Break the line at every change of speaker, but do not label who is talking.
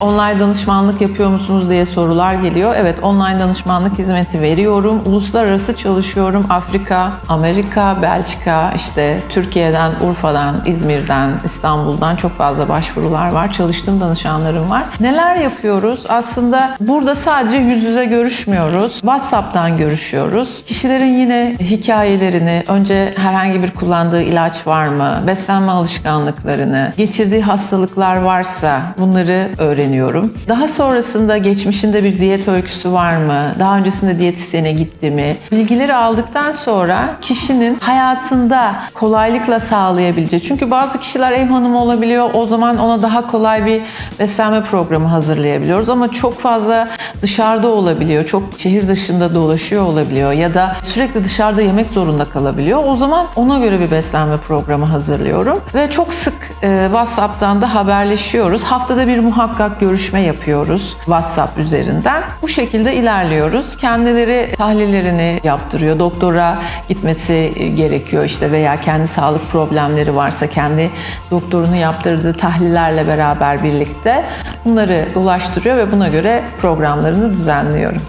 Online danışmanlık yapıyor musunuz diye sorular geliyor. Evet online danışmanlık hizmeti veriyorum. Uluslararası çalışıyorum. Afrika, Amerika, Belçika, işte Türkiye'den, Urfa'dan, İzmir'den, İstanbul'dan çok fazla başvurular var. Çalıştığım danışanlarım var. Neler yapıyoruz? Aslında burada sadece yüz yüze görüşmüyoruz. WhatsApp'tan görüşüyoruz. Kişilerin yine hikayelerini, önce herhangi bir kullandığı ilaç var mı, beslenme alışkanlıklarını, geçirdiği hastalıklar varsa bunları öğreniyorum. Daha sonrasında geçmişinde bir diyet öyküsü var mı, daha öncesinde diyetisyene gitti mi, bilgileri aldıktan sonra kişinin hayatında kolaylıkla sağlayabileceği. Çünkü bazı kişiler ev hanımı olabiliyor, o zaman ona daha kolay bir beslenme programı hazırlayabiliyoruz ama çok fazla dışarıda olabiliyor, çok şehir dışında dolaşıyor olabiliyor ya da sürekli dışarıda yemek zorunda kalabiliyor. O zaman ona göre bir beslenme programı hazırlıyorum ve çok sık e, WhatsApp'tan da haberleşiyoruz. Haftada bir muhakkak görüşme yapıyoruz WhatsApp üzerinden. Bu şekilde ilerliyoruz. Kendileri tahlillerini yaptırıyor. Doktora gitmesi gerekiyor işte veya kendi sağlık problemleri varsa kendi doktorunu yaptırdığı tahlillerle beraber birlikte bunları ulaştırıyor ve buna göre programlarını düzenliyorum.